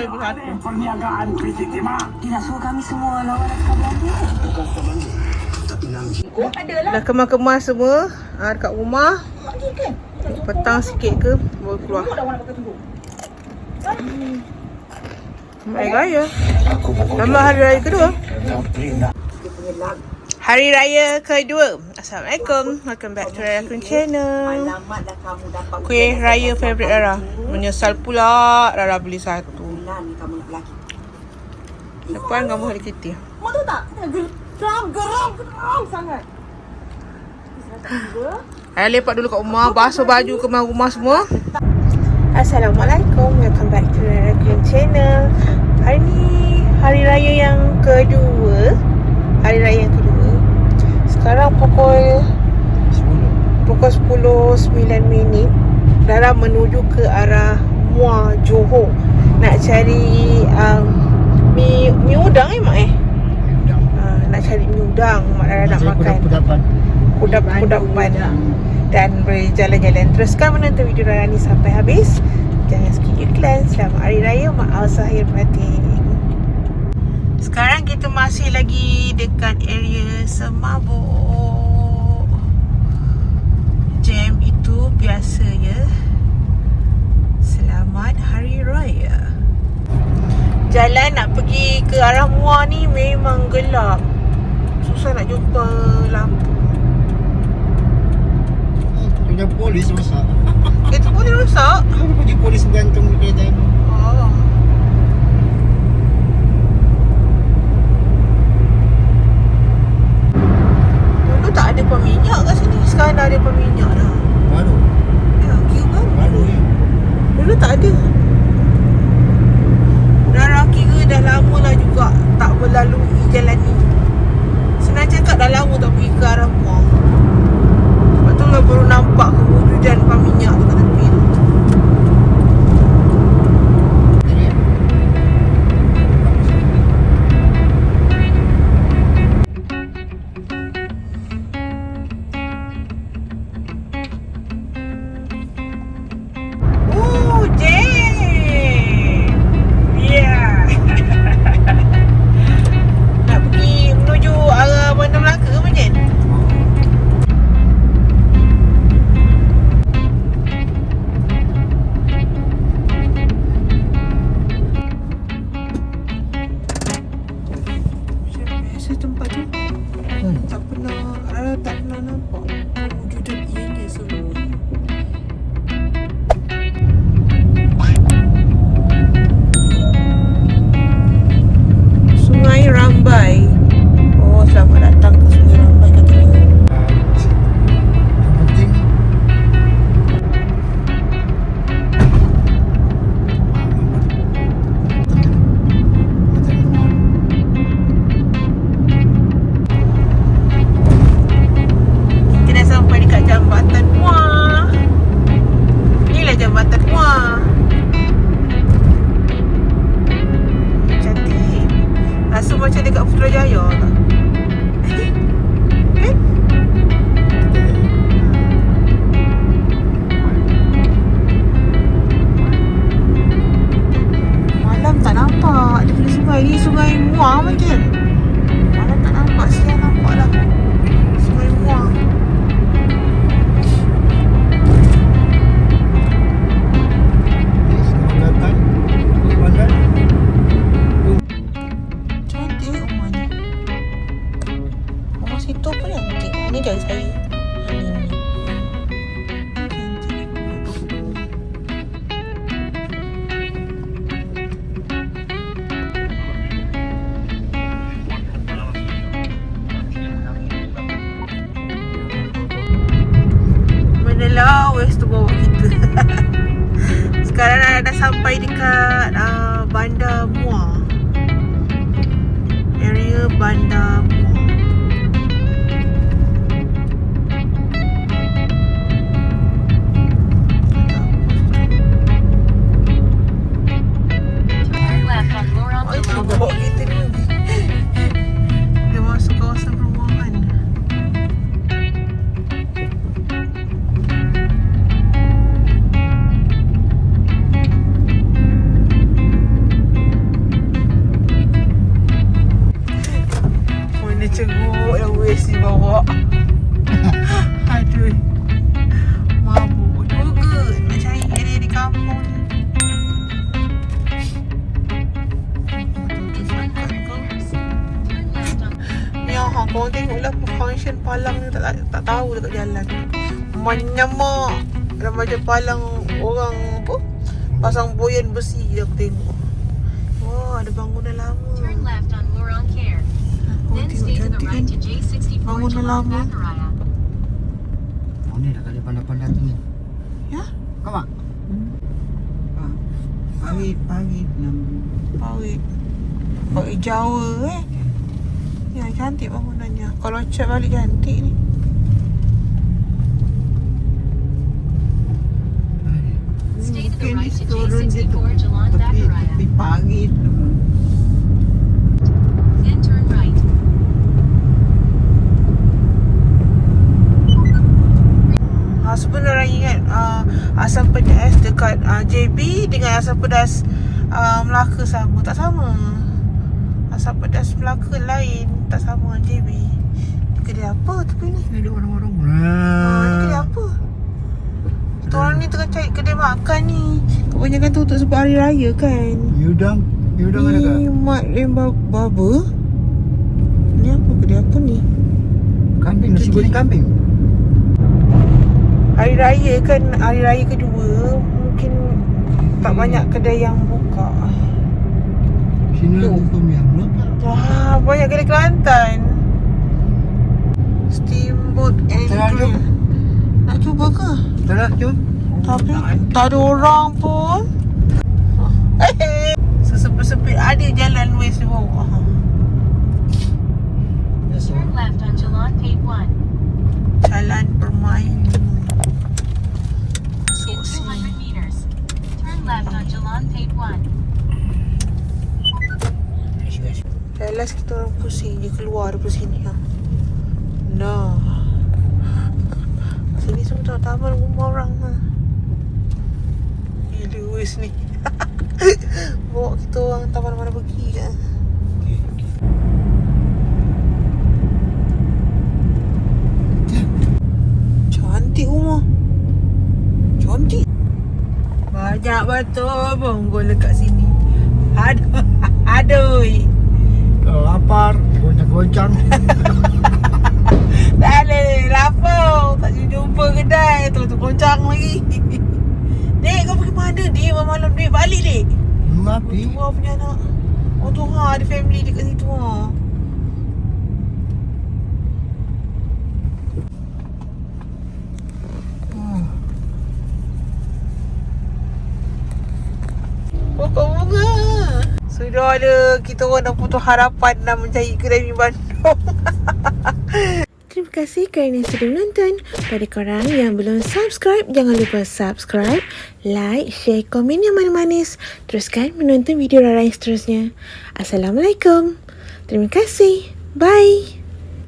kami bersatu. Perniagaan kritik timah. Dia nak suruh kami semua lawan Askar Belanda. Dah kemas-kemas semua ha, dekat rumah. Petang sikit ke baru keluar. Hmm. Hari Raya. Nama Hari Raya kedua. Hari Raya kedua. Assalamualaikum. Welcome back to Raya Kun Channel. Kuih Raya favourite Rara. Menyesal pula Rara beli satu. Bulan ni kamu nak lagi. Depan kamu Hello Kitty. Mak tahu tak? Kita geram, geram, geram sangat. Saya lepak dulu kat rumah, basuh baju ke rumah semua. Assalamualaikum, welcome back to Rara Queen Channel. Hari ni hari raya yang kedua. Hari raya yang kedua. Sekarang pukul pukul 10 9 minit. Rara menuju ke arah Muar Johor. Nak cari um, mi mi udang eh mak eh? Uh, nak cari mi udang mak Rara nak makan kudap-kudapan dan berjalan-jalan. Teruskan menonton video Rara ni sampai habis. Jangan skip iklan. Selamat Hari Raya Maaf Zahir Batin. Sekarang kita masih lagi dekat area Semabuk. Jam itu biasanya. Selamat Hari Raya. Jalan nak pergi ke arah Muar ni memang gelap. Susah nak jumpa lampu. Punya polis masak. Itu boleh rosak. Kenapa polis gantung di kereta itu? ceruk yang wes ni bawa. Aduh. Mabuk juga nak cari area di kampung ni. Ni ah, ya, kau tengoklah function palang ni tak tak tak tahu dekat jalan. Menyemak. Dalam macam palang orang apa? Pasang boyan besi dia aku tengok. Wah, ada bangunan lama. Turn left on, Moron care. Then tengok stay to the cantik right kan. to J64 Bangunan Jalan lama. Oh ni dah kali pandai-pandai tu ni. Ya? Kau mak? Pahit, pahit. Pawit. Pawit Jawa eh. Ya, cantik bangunannya. Kalau cat balik cantik ni. Stay to the Mungkin right to turun je tu. J64 Jalan Tapi, Baccaria. tapi pahit. Then turn right. Ha, sebenarnya ingat uh, asam pedas dekat uh, JB dengan asam pedas uh, Melaka sama. Tak sama. Asam pedas Melaka lain. Tak sama dengan JB. Ni kedai apa tapi ni? Ada orang-orang. Ha, ni kedai apa? Kita orang ni tengah cari kedai makan ni. Kebanyakan tutup sebab hari raya kan. Yudang. Yudang ada ke? Ni Mat Lemba Baba. Ni apa kedai apa ni? Kambing, nasi goreng kambing. Hari raya kan hari raya kedua mungkin tak banyak kedai yang buka. Sini ada tom yam no? Wah, banyak kedai Kelantan. Steamboat and. Grill. Nak cuba ke? Tak lah, jom. Tapi tak ada orang pun. Hehe. Sesepit-sepit ada jalan west di bawah. Biasa. Turn left on Jalan Pave 1. Jalan bermain. In 200 meters. Turn left on Jalan Pave 1. Dah last kita orang pusing je keluar daripada sini ha. Nah. Sini semua tak taman rumah orang ha. Gila wes ni. Bawa kita orang taman mana pergi kan. Cantik rumah. Cantik. Banyak betul bonggol dekat sini. Aduh. Aduh. Lapar, goncang-goncang. Tak ada lapar. Tak jumpa kedai. Tu Tu koncang lagi. Dek kau pergi mana Dek malam-malam Dek balik dek Ngapi? Tua punya anak. Oh tu ha Ada family dekat situ ha Sudah ada Kita orang dah putus harapan Nak mencari kedai mi Bandung Terima kasih kerana sudah menonton. Pada korang yang belum subscribe, jangan lupa subscribe, like, share, komen yang manis-manis. Teruskan menonton video Rara yang seterusnya. Assalamualaikum. Terima kasih. Bye.